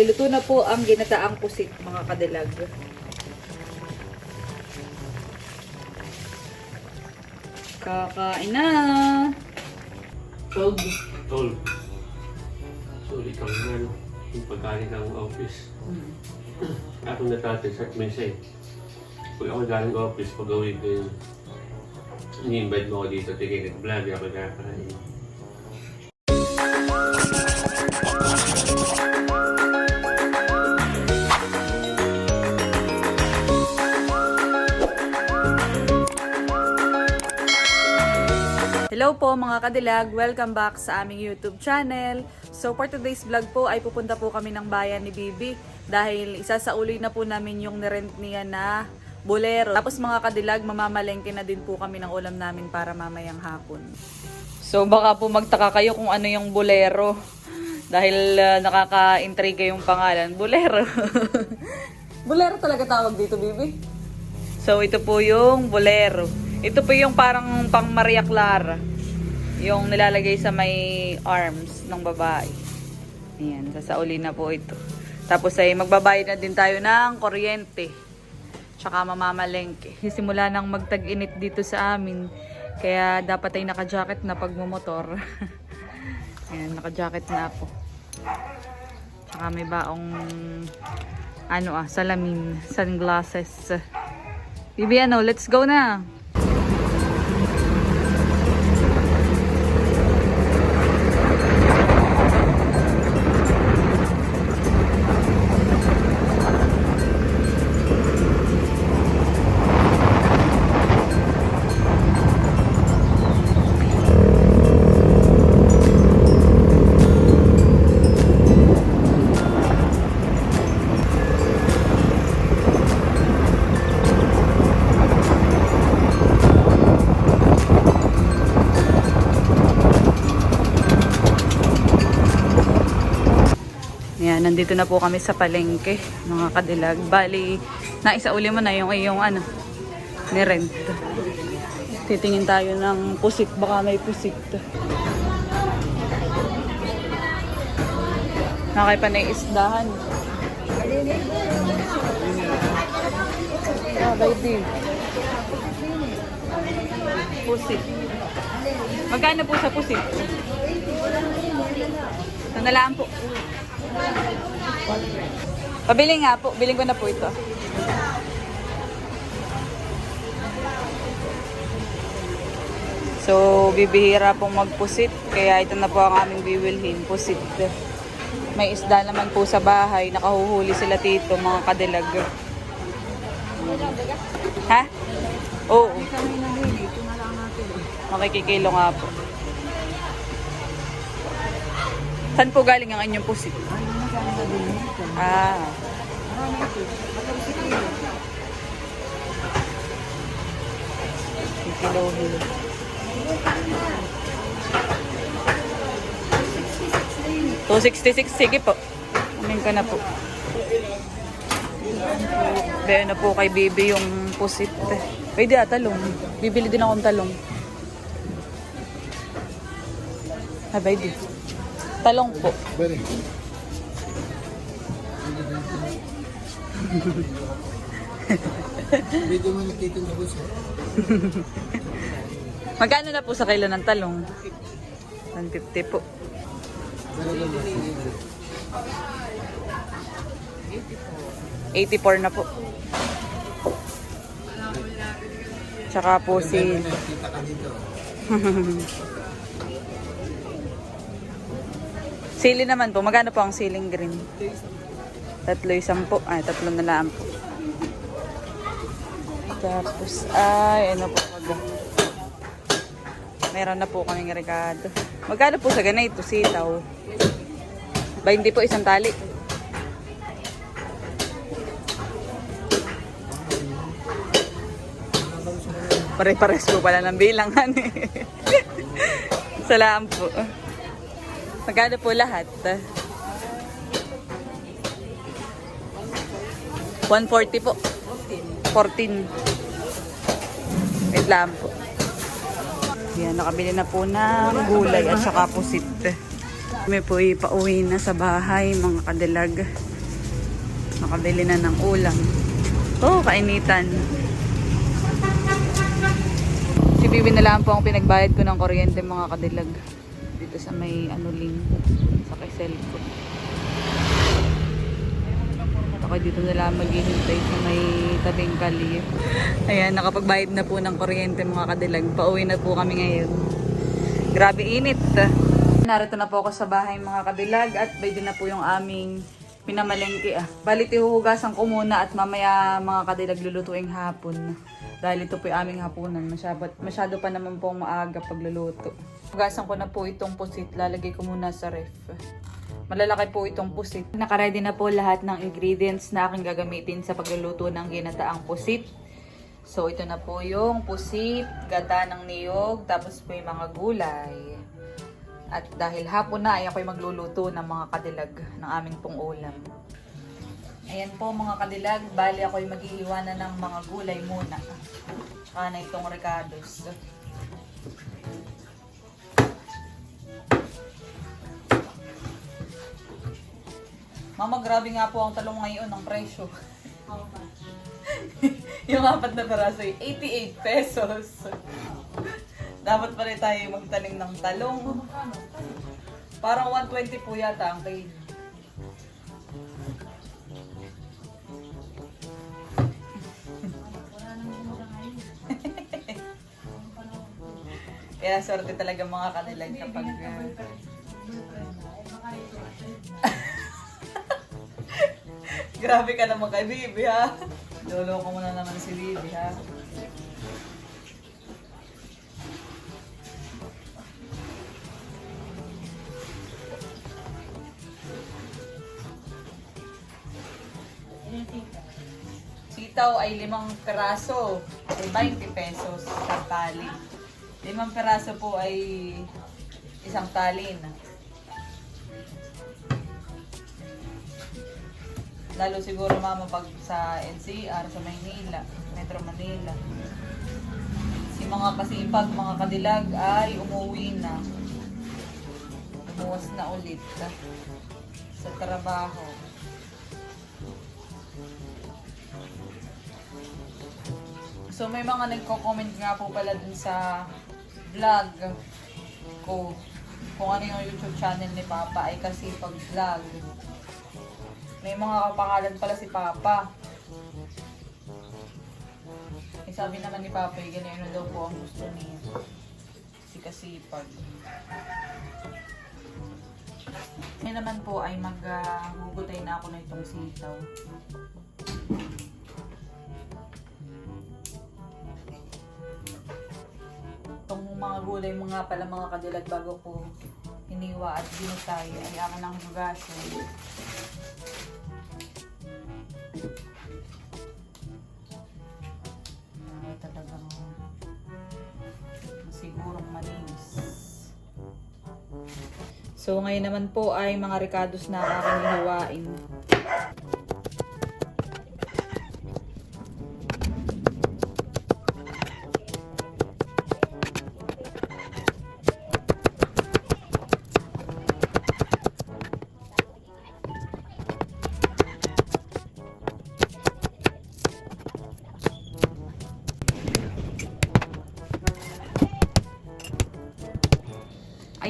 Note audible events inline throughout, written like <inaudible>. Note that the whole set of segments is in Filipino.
Luto na po ang ginataang pusit, mga kadilag. Kakain na! Tol. Tol. Sorry kang man. Yung pagkain ng office. Ako natatid sa mesa eh. Pag ako galing office, pag uwi ko yun, ini-invite mo ako dito, tigil vlog ako kakain. Hello po mga kadilag, welcome back sa aming YouTube channel. So for today's vlog po ay pupunta po kami ng bayan ni Bibi dahil isa sa uli na po namin yung nirent niya na bolero. Tapos mga kadilag, mamamalengke na din po kami ng ulam namin para mamayang hapon. So baka po magtaka kayo kung ano yung bolero dahil uh, nakaka-intriga yung pangalan. Bolero. <laughs> bolero talaga tawag dito, Bibi? So ito po yung bolero. Ito po yung parang pang Maria Clara. Yung nilalagay sa may arms ng babae. Ayan, sasauli na po ito. Tapos ay magbabayad na din tayo ng kuryente. Tsaka mamamalengke. Simula nang magtag-init dito sa amin. Kaya dapat ay naka-jacket na pagmumotor. <laughs> Ayan, naka-jacket na ako. Tsaka may baong ano ah, salamin, sunglasses. Bibi, ano, let's go na. Nandito na po kami sa palengke, mga kadilag. Bali, naisauli mo na yung iyong ano, ni rent. Titingin tayo ng pusit, baka may pusit. Nakay pa na isdahan. Ah, baby. Pusit. Magkano po sa pusit? Sandalaan po. Pabili nga po. Biling ko na po ito. So, bibihira pong magpusit. Kaya ito na po ang aming biwilhin. Pusit. May isda naman po sa bahay. Nakahuhuli sila tito, mga kadilag. Ha? Oo. Makikikilo nga po. Saan po galing ang inyong pusit? Ah. Kikilohin. Two sixty six, sige po. Amin ka na po. Bayo na po kay Bibi yung pusit. Pwede ah, talong. Bibili din akong talong. Habay di. Talong po. Bari. Medyo mo nakikita na boss. <laughs> Magkano na po sa kilo ng talong? 150 po. Lang boss. 84 na po. Tsaka po si... Nakikita ka dito. <laughs> Sili naman po. Magkano po ang siling green? Tatlo isang po. Ay, tatlo na lang po. Tapos, ay, ano po pag... Meron na po kaming rekado. Magkano po sa ganito? Sitaw. 20 po isang tali. Pare-pares po pala ng bilangan eh. <laughs> Salamat po. Magkano po lahat? 140 po. 14. Wait lang po. Yan, nakabili na po ng gulay at saka pusit. Kami po ipauwi na sa bahay, mga kadilag. Nakabili na ng ulam. Oh, kainitan. Si Bibi na lang po ang pinagbayad ko ng kuryente mga kadilag. Dito sa may link sa Quezon ko. Ako dito na lang maghihintay sa may tabing kali. Ayan, nakapagbayad na po ng kuryente mga kadilag. Pauwi na po kami ngayon. Grabe init. Narito na po ako sa bahay mga kadilag at pwede na po yung aming pinamalengke ah. Bali tihuhugasan ko muna at mamaya mga kadilag lulutuing hapon. Dahil ito po yung aming hapunan. Masyado, masyado pa naman pong maaga pagluluto. Hugasan ko na po itong pusit. Lalagay ko muna sa ref. Malalaki po itong pusit. Nakaready na po lahat ng ingredients na aking gagamitin sa pagluluto ng ginataang pusit. So, ito na po yung pusit, gata ng niyog, tapos po yung mga gulay. At dahil hapon na, ay ako'y magluluto ng mga kadilag ng aming pong ulam. Ayan po mga kadilag, bali ako'y maghihiwa ng mga gulay muna. Tsaka na itong recados. Mama, grabe nga po ang talong ngayon ng presyo. <laughs> yung apat na peraso ay 88 pesos. <laughs> Dapat pa rin tayo magtanim ng talong. Parang 120 po yata ang kilo. <laughs> Kaya swerte talaga mga kanilag kapag... uh, Grabe ka naman kay Bibi ha. Lolo ko muna naman si Bibi ha. Sitaw ay limang peraso, ay 20 pesos isang tali. Limang peraso po ay isang tali Lalo siguro mama pag sa NCR, sa Maynila, Metro Manila. Si mga kasipag, mga kadilag ay umuwi na. Umuwas na ulit sa trabaho. So may mga nagko-comment nga po pala dun sa vlog ko kung ano yung YouTube channel ni Papa ay kasi pag vlog. May mga kapangalan pala si Papa. Eh, sabi naman ni Papa, eh, na daw po ang gusto niya. Si Kasipag. Ngayon naman po ay maghugutay na ako na itong sitaw. Itong mga gulay mga pala mga kadilag bago po hiniwa at ginutay ay akin ang hugasan. So, ngayon naman po ay mga ricados na aking hiwain.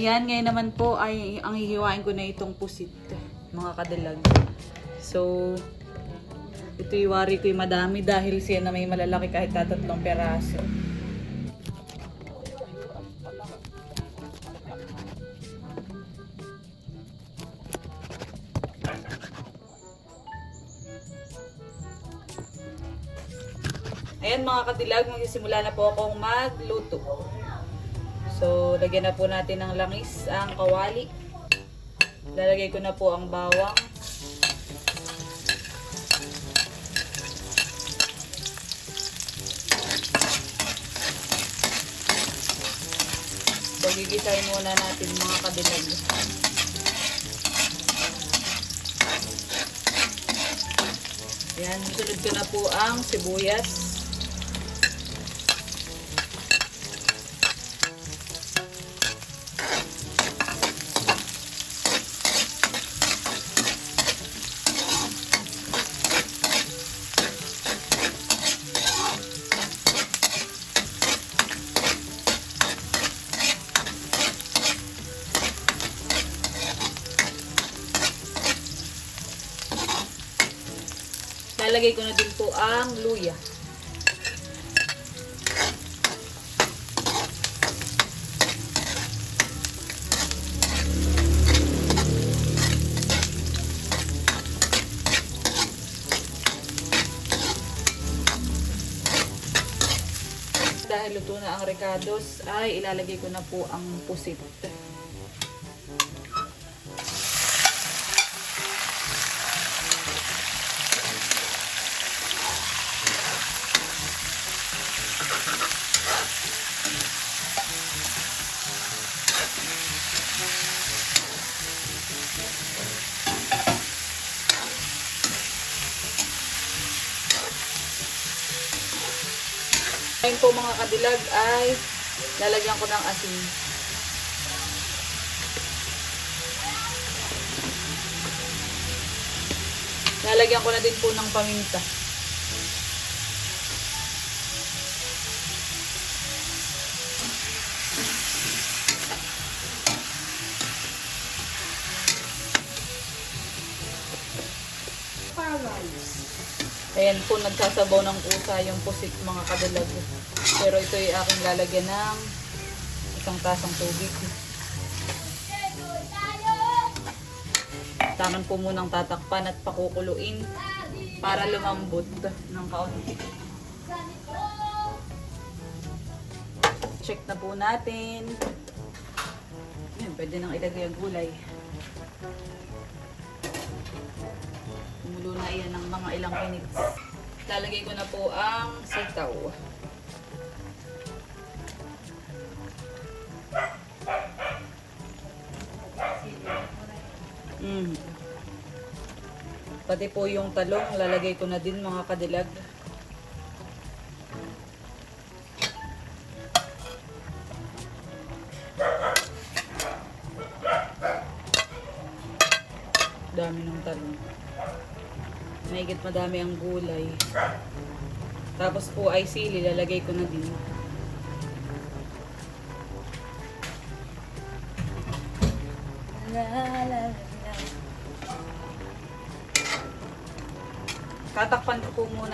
Ayan, ngayon naman po ay ang hihiwain ko na itong pusit, mga kadalag. So, ito iwari ko yung madami dahil siya na may malalaki kahit tatatlong peraso. Ayan mga kadilag, magsisimula na po akong magluto. So, lagyan na po natin ng langis ang kawali. Lalagay ko na po ang bawang. So, gigisahin muna natin mga kadilag. Yan, sunod ko na po ang sibuyas. Ilalagay ko na din po ang luya. Dahil luto na ang recados, ay ilalagay ko na po ang pusit. Mga kadilag ay lalagyan ko ng asin. Lalagyan ko na din po ng paminta. Ayan po, nagsasabaw ng pusa yung pusit mga kadalag. Pero ito ay aking lalagyan ng isang tasang tubig. Taman po munang tatakpan at pakukuluin para lumambot ng kaunti. Check na po natin. Ayan, pwede nang ilagay ang gulay. Kumulo na yan ng mga ilang minutes. Lalagay ko na po ang sitaw. Pati po yung talong, lalagay ko na din mga kadilag. Dami ng talong. Mahigit madami ang gulay. Tapos po ay sili, lalagay ko na din.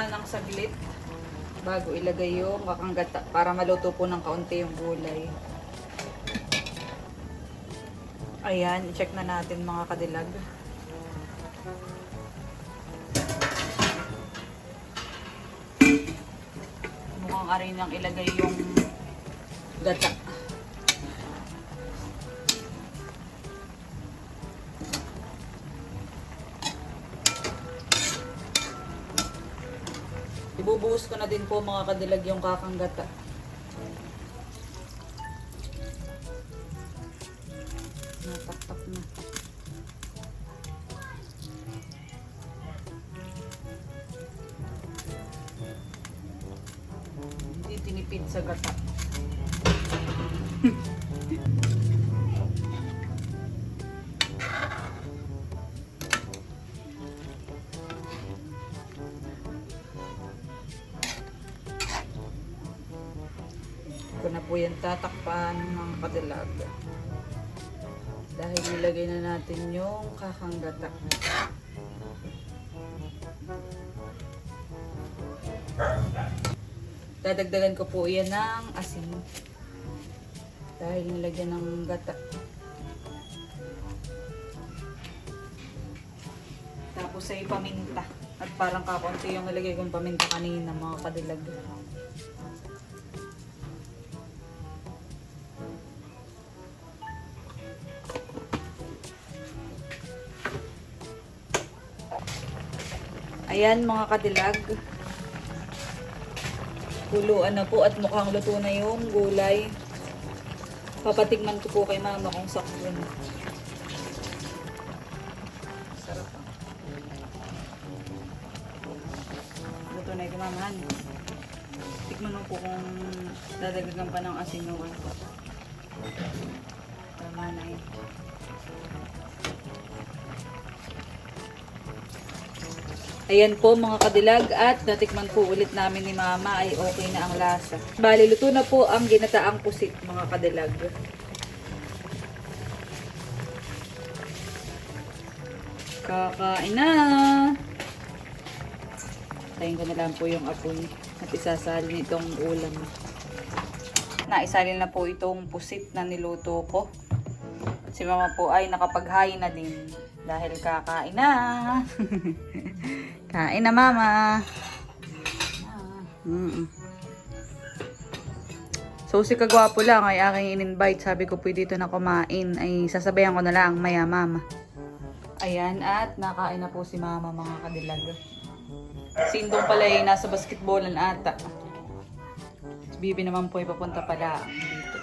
Muna ng saglit bago ilagay yung kakanggata para maluto po ng kaunti yung gulay. Ayan, check na natin mga kadilag. Mukhang aray nang ilagay yung gata. Ko na din po mga kadilag yung kakang gata. Nataktak na. Hindi tinipid sa gata. <laughs> tatakpan mga kadilag. Dahil nilagay na natin yung kakanggata. Dadagdagan ko po yan ng asin. Dahil nilagyan ng gata. Tapos ay paminta. At parang kakunti yung nilagay kong paminta kanina mga kadilag. Ayan mga kadilag. Kuluan na po at mukhang luto na yung gulay. Papatigman ko po kay mama kung sakto na. Sarap ah. Luto na yung mama. ano? Tikman mo po kung dadagdagan pa ng asin yung ano. Tama na yun. Ayan po mga kadilag at natikman po ulit namin ni mama ay okay na ang lasa. Bali, luto na po ang ginataang pusit mga kadilag. Kakain na! Tayin ko na lang po yung apoy at isasalin itong ulam. Naisalin na po itong pusit na niluto ko. Si mama po ay nakapaghain na din dahil kakain na. <laughs> Kain na mama. Mm So si Kagwapo lang ay aking in-invite. Sabi ko pwede dito na kumain. Ay sasabayan ko na lang maya mama. Ayan at nakain na po si mama mga kadilag. Si Indong pala ay nasa basketballan ata. Si Bibi naman po ay papunta pala dito.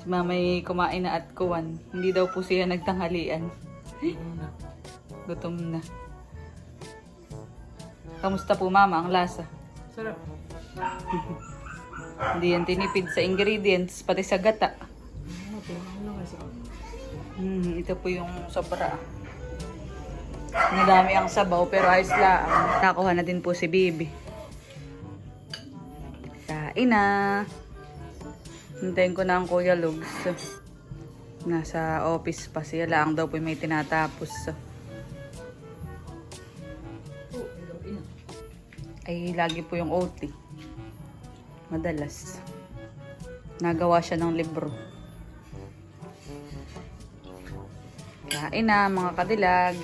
Si mama ay kumain na at kuwan. Hindi daw po siya nagtanghalian. Gutom na. Kamusta po mama ang lasa? Sarap. <laughs> Hindi yan tinipid sa ingredients, pati sa gata. Hmm, ito po yung sobra. Nadami ang sabaw pero ayos lang. Nakuha na din po si Bibi. Kain na. Hintayin ko na ang Kuya Lugs. Nasa office pa siya lang daw po may tinatapos. Ay lagi po yung OT. Madalas. Nagawa siya ng libro. Kain na mga kadilag.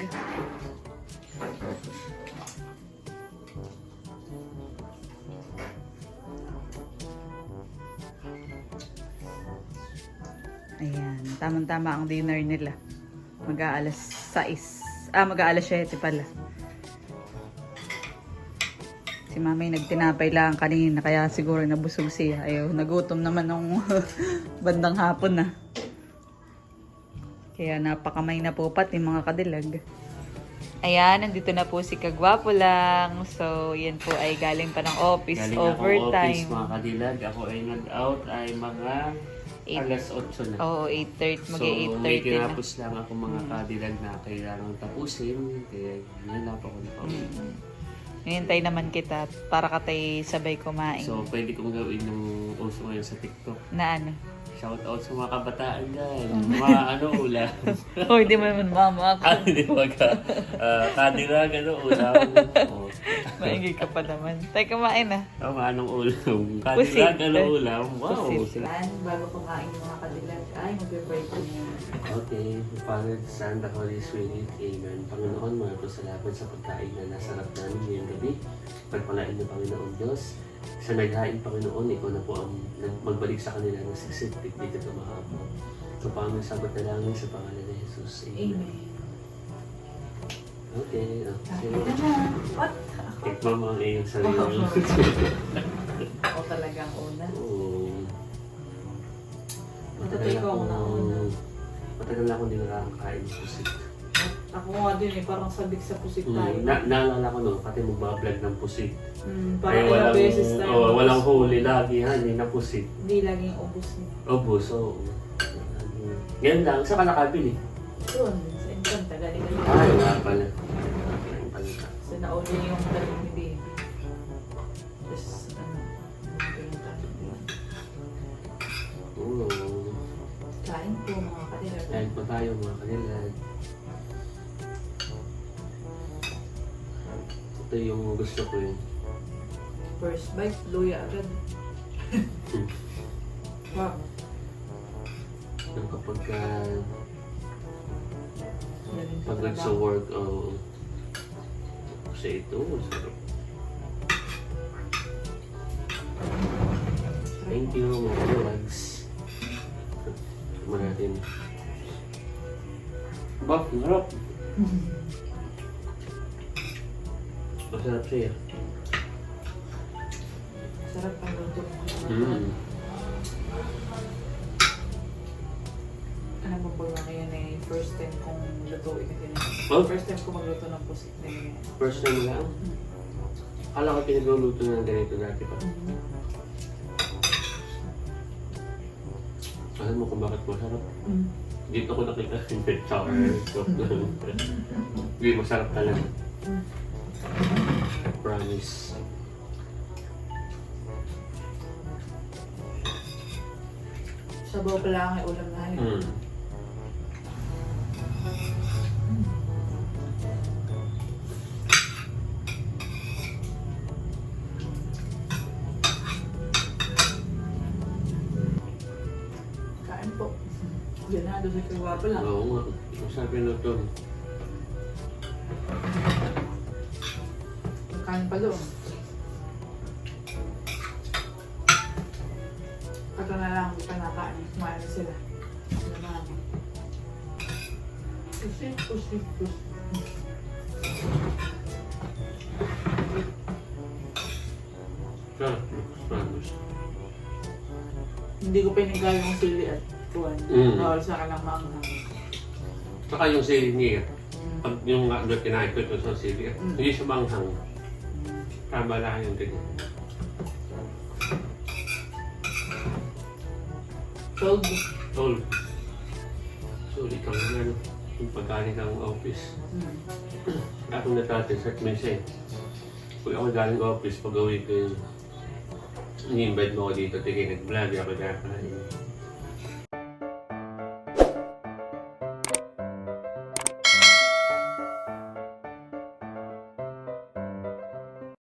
Ayan, tamang-tama ang dinner nila. Mag-aalas 6. Ah, mag-aalas 7 pala. Si mami nagtinapay lang kanina, kaya siguro nabusog siya. Ayaw, nagutom naman nung <laughs> bandang hapon na. Kaya napakamay na po pati mga kadilag. Ayan, nandito na po si Kagwapo lang. So, yan po ay galing pa ng office, Galing overtime. office mga kadilag. Ako ay nag-out ay mga Alas 8 na. Oo, 8.30, mag So, may 8.30 na. kinapos lang ako mga kadilag na kailangan tapusin. Kaya hinanap ako na pauwi. Mm. Hinintay naman kita para katay sabay kumain. So, pwede kong gawin yung uso ngayon sa TikTok. na ano? Shout out sa mga kabataan dyan. <laughs> Mga ano ulam. <laughs> oh, hindi mo naman mama ako. ano di ba ka? Uh, kadilag ano ulam. Oh. Maingay ka pa naman. Tay, kumain na. Tama, anong ulam? <laughs> Pusit. Kadilag ano ulam? Wow. Bago kumain yung mga kadilag, ay mag-pray ko Okay, Father, the Son, the Holy Spirit, Amen. Panginoon, mga salamat sa pagkain na nasarap namin ngayong gabi. Pagpalain ng Panginoon Diyos. Sa naghain, Panginoon, ikaw na po ang magbalik sa kanila ng siksik, dito tumahapon. Ito pa aming sabat na langin sa pangalan ni Jesus. Amen. Okay, okay. What? Tikman mo ang iyong sarili. Ako <laughs> talagang una. Oo. Ko ako na una. Matagal akong hindi nakakakain ng pusit. Ako nga din eh, parang sabik sa pusit tayo. Mm, na naalala ko no, pati magbablog ng pusit. Mm, parang ilang beses tayo. oh, walang huli lagi ha, hindi na pusit. Hindi laging ubus niya. Obos, oo. Yan lang, saan ka nakabili? Doon, sa Encanta, galing galing. Ay, nga pala. Sa nauli yung talim ni Baby. Tapos, ano, binibenta. Oo. Kain po mga kadilag. Kain pa tayo mga kanila. Ito yung gusto ko yun. First bite, luya agad. <laughs> wow. Yung kapag sa pag trabaho. nagsa-work, oh, kasi ito, sarap. Thank you, mga vlogs. Tama natin. Bak, harap. <laughs> Masarap siya. Sarap ang luto ng mga Mm. Ano mo ba ngayon eh, first time kong lutuin na ganyan. Oh? First time ko magluto ng pusit na ganyan. First time lang. Akala ko pinagluluto na ng ganito dati pa. Alam mo kung bakit masarap? Mm. Dito ko nakita yung pet sour soup lang. Hindi, masarap talaga price. Sabaw pa lang yung ulam na yun. Mm. Kain po. Ganado sa kay Wapo lang. Oo nga. Sabi na to. Kain pa doon. Kato na lang, kanakain. Kumain na sila. Sila mama. Pusi, pusi, pusi. Sarap. Sarap. Hindi ko pinigay yung sili at kuwan. Mm. Bawal sa kalang maanghang. Saka yung sili niya. Pag yung ano kinain ko ito sa sili, Mm. hindi siya manghang. Tama lang yung ganyan. Sold. Tol. Sulit kang ano. Yung pagkain ng office. Mm. Ako natatis at minsan. Pag ako galing office, pag uwi ko yun, ini-invite mo ako dito, tingin nag-vlog ako dahil.